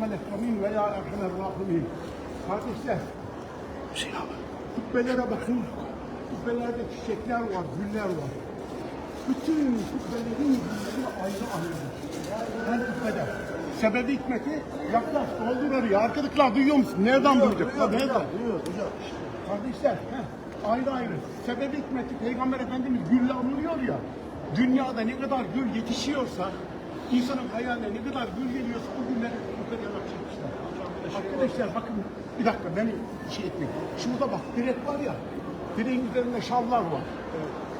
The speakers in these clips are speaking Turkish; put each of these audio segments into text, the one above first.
Rahmet rahimin. Kardeşler, Hüseyin abi. kubbelere bakın. Kubbelerde çiçekler var, güller var. Bütün kubbelerin gülleri ayrı ayrı. Her kubbede. Sebebi hikmeti yaklaş, doldur arıyor. Arkadaşlar duyuyor musun? Nereden duyacak? Nereden? Duyuyoruz hocam. Kardeşler, heh, ayrı ayrı. Sebebi hikmeti Peygamber Efendimiz gülle anılıyor ya. Dünyada ne kadar gül yetişiyorsa, insanın hayaline ne kadar gül geliyorsa o günleri bu kadar yapacaklar. Arkadaşlar bakın bir dakika beni şey etmeyin. Şurada bak direk var ya. Direğin üzerinde şallar var.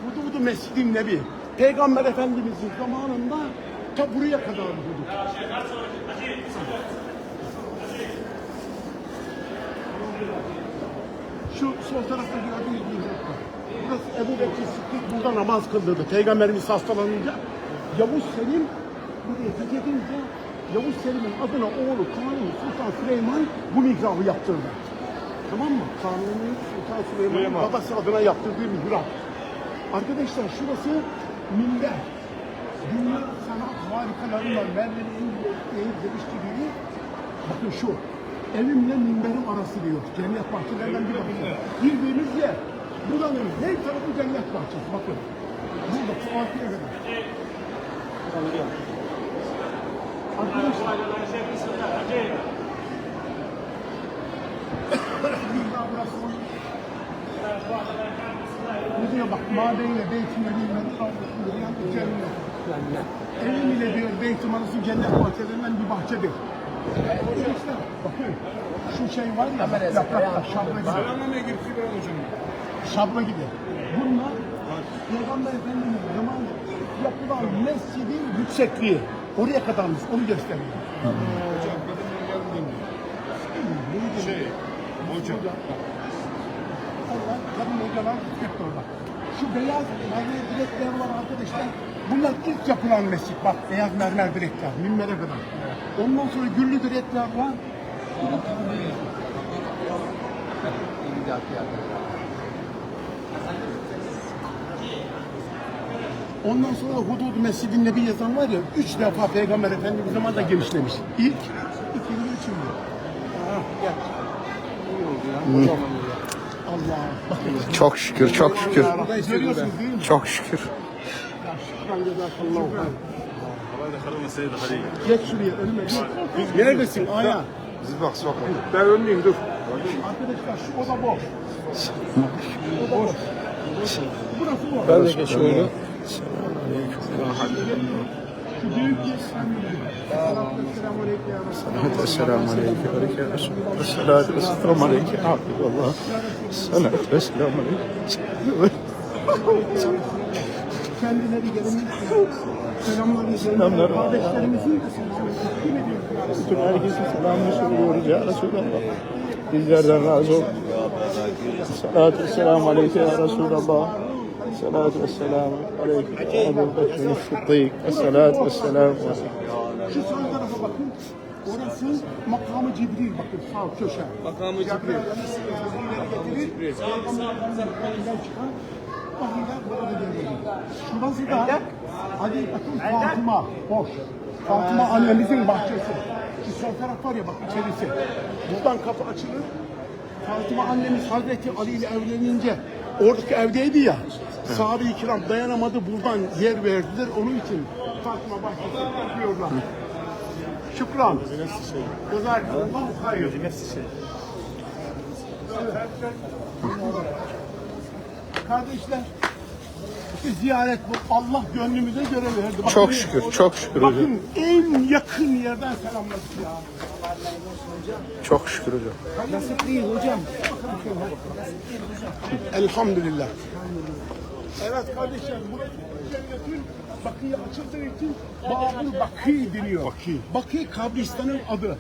Vudu vudu Mescid-i Nebi. Peygamber Efendimizin zamanında ta buraya kadar vudu. Şu sol tarafta gördüğünüz bir nokta. Burası Ebu Bekir Sıddık burada namaz kıldırdı. Peygamberimiz hastalanınca Yavuz Selim buraya fethedince Yavuz Selim'in adına oğlu Kanuni Sultan Süleyman bu mihrabı yaptırdı. Tamam mı? Kanuni Sultan Süleyman'ın babası adına yaptırdığı mihrap. Arkadaşlar şurası minber. Dünya sanat harikalarıyla Merve'nin en geliştirdiği bakın şu evimle minberim arası diyor. Cennet bahçelerinden bir bakın. Girdiğimiz yer buranın her tarafı cennet bahçesi. Bakın. Burada Fatih'e kadar. Arkadaşlar Dünya burası. Bu diyor bak madeyle beytim elimle cennet. Evim ile diyor beytim arası cennet bahçelerinden bir bahçedir. Arkadaşlar bakın şu şey var ya yapraklar şabla gibi. Selamlamaya girip hocam. Şabla gibi. Bunlar Peygamber Efendimiz zaman yapılan mescidin yüksekliği. Oraya kadarmış onu gösteriyor. Hocam kadının yanındayım. Şey, hocam. Allah kadın hocalar hep orada. Şu beyaz mermer direkler var arkadaşlar. Bunlar ilk yapılan mescit. Bak beyaz mermer direkler. Minbere kadar. Ondan sonra güllü direkler var. Ondan sonra Hudud Mescidin Nebi yazan var ya, üç defa Peygamber Efendimiz zamanında genişlemiş. İlk, ikinci, üçüncü. Ha, gel. Allah. Bakın. Çok şükür, çok şükür. Görüyorsunuz değil mi? Çok şükür. Ya seyir hadi. Geç şuraya önüme. Neredesin Aya? Biz bak sokak. Ben önleyim dur. Arkadaşlar şu oda boş. Oda boş. Burası boş. Ben de geçiyorum. Şu bir Selamun aleyke ve aleyke Resulullah. Esselatu vesselamu aleyke Abdullah. Esselatu vesselamu aleyke. Kendileri gelin. Selamlar. Selamlar. Kardeşlerimizin? Bütün herkese selamını söylüyoruz ya Resulallah. Bizlerden razı ol. Esselatu vesselamu aleyke ya Resulallah. Ebu Bekir Sıddık. Esselatu vesselamu aleyke. Şu sol tarafa bakın. Orası makamı Cibril bakın sağ köşe. Makamı Cibril. Peygamberden çıkan vahiyler burada geliyor. Şurası da Ali bakın Fatıma boş. Fatıma annemizin bahçesi. Şu sol taraf var ya bak içerisi. Buradan kapı açılır. Fatıma annemiz Hazreti Ali ile evlenince oradaki evdeydi ya. Sahabe-i kiram dayanamadı buradan yer verdiler. Onun için Fatıma bahçesi diyorlar. Şükran. Güzel. Allah hayır. Kardeşler, bir ziyaret bu. Allah gönlümüze göre verdi. Bakın, Çok şükür, çok şükür hocam. Bakın en yakın yerden selamladık ya. Çok şükür hocam. Nasip değil hocam. Elhamdülillah. Evet kardeşler, burası cennetin Bakı'ya açıldığı için Babur Bakı deniyor. Bakı. Bakı kabristanın adı.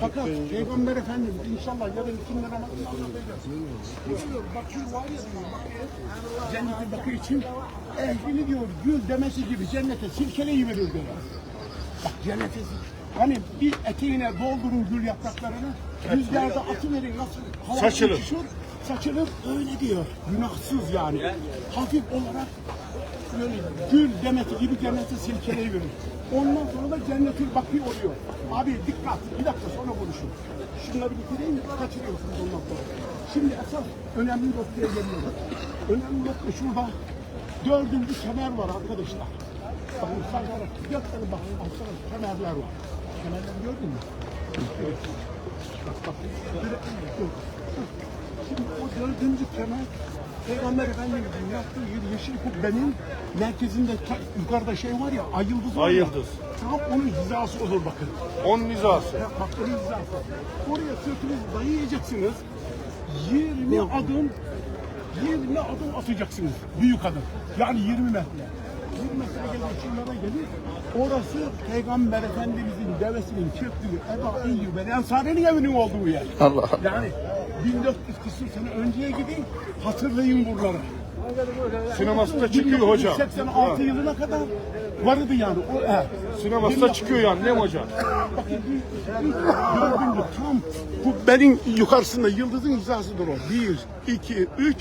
Fakat Peygamber Efendimiz inşallah yarın ikinci namazını kılacağız. Diyor, Bakı var ya diyor, Bakı, cenneti Bakı için ehlini diyor gül demesi gibi cennete silkeleyi verir diyor. Bak cennete Hani bir eteğine doldurun gül yapraklarını, rüzgarda atıverin nasıl Saçılır. uçuşur, saçılır öyle diyor. Günahsız yani. Hafif olarak böyle gül demeti gibi cenneti silkeleyiverir. Ondan sonra da cennetül bakı oluyor. Abi dikkat bir dakika sonra konuşun. Şunları bitireyim kaçırıyorsunuz ondan sonra. Şimdi esas önemli noktaya geliyoruz. Önemli nokta şurada. Dördüncü kemer var arkadaşlar. Bakın sayfalar, dört tane kemerler var. Kemerleri gördün mü? Şimdi o dördüncü kemer Peygamber Efendimiz'in yaptığı yer yeşil kubbenin merkezinde ta- yukarıda şey var ya ay yıldız var Ay ya, yıldız. Tam onun hizası olur bakın. On nizası. Ya Bak onun hizası. Oraya sırtınızı dayayacaksınız. 20 adım 20 adım atacaksınız. Büyük adım. Yani 20 metre. 20 metre gelir şunlara gelir. Orası Peygamber Efendimizin devesinin çiftliği Eba El Ensari'nin evinin olduğu yer. Allah Allah. Yani 1400 küsur sene önceye gidin hatırlayın buraları. Sinemasında çıkıyor hocam. 86 yılına kadar vardı yani. O, he. Sinemasında çıkıyor yani değil mi hocam? Bakın tam kubbenin yukarısında yıldızın hizasıdır o. Bir, iki, üç,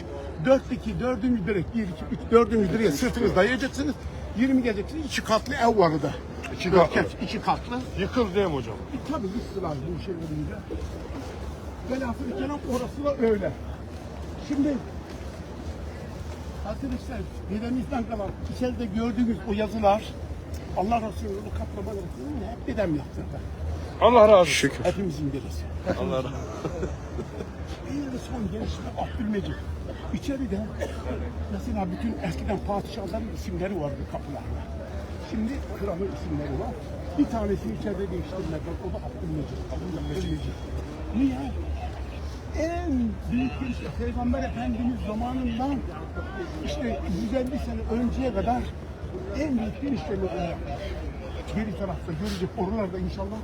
dört, iki, dördüncü direk. Bir, iki, üç, dördüncü direğe sırtınız dayayacaksınız. 20 geleceksiniz. İki katlı ev var orada. İki katlı. Erkek, iki katlı. Yıkıl mi hocam? E, tabii yıktılar bu şey olunca. Velhasıl kelam orası da öyle. Şimdi arkadaşlar dedemizden kalan içeride gördüğünüz o yazılar Allah Resulü'nün yazılarını hep dedem yaptırdı. Allah razı olsun. Şükür. Hepimizin birisi. Allah razı Bir son gelişme Abdülmecid. İçeride mesela bütün eskiden padişahların isimleri vardı kapılarda. Şimdi kralın isimleri var. Bir tanesini içeride değiştirmek var. O da Abdülmecid. Abdülmecid. Niye? En büyük işte Peygamber Efendimiz zamanından işte 150 sene önceye kadar en büyük bir işlemi. Geri tarafta görecek oralarda inşallah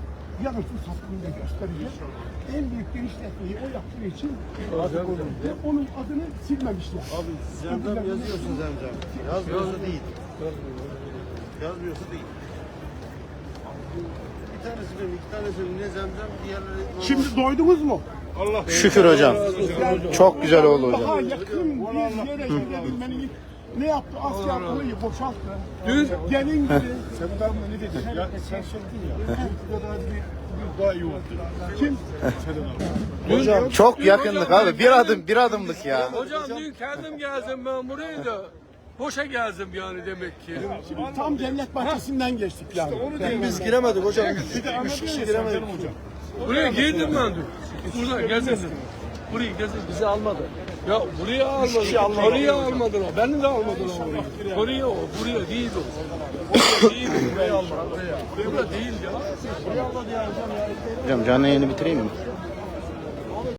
yarın şu sattığında göstereceğiz. En büyük genişletmeyi o yaptığı için ve onun adını silmemişler. Abi Zemzem yazıyorsun Zemzem. Yazmıyorsa değil. Yazmıyorsa değil. Bir tanesi benim, iki tanesi benim. Ne Zemzem, diğerleri... Şimdi doydunuz mu? Allah Şükür hocam. Çok güzel oldu hocam. Daha yakın bir yere gidebilmenin ne yaptı? Asya Kılı'yı boşalttı. Dün gelin gibi. Sen bu adamla ne dedin? Ya sen söyledin ya. Bu kadar bir, bir daha iyi oldu. Kim? Hocam çok yakınlık abi. Bir adım bir adımlık ya. Hocam dün kendim geldim ben buraya da boşa geldim yani demek ki. Şimdi tam cennet bahçesinden geçtik yani. Onu değil Biz giremedik hocam. Üç, üç kişi giremedik. hocam. Buraya girdim ben dün. Buradan gezdim. Burayı gezdim. Bizi almadı. Ya buraya almadı. Oraya almadılar. Beni de almadılar oraya. Oraya o. Buraya değil o. Oraya değil. Buraya almadı. Buraya değil ya. Hocam canlı yayını bitireyim mi?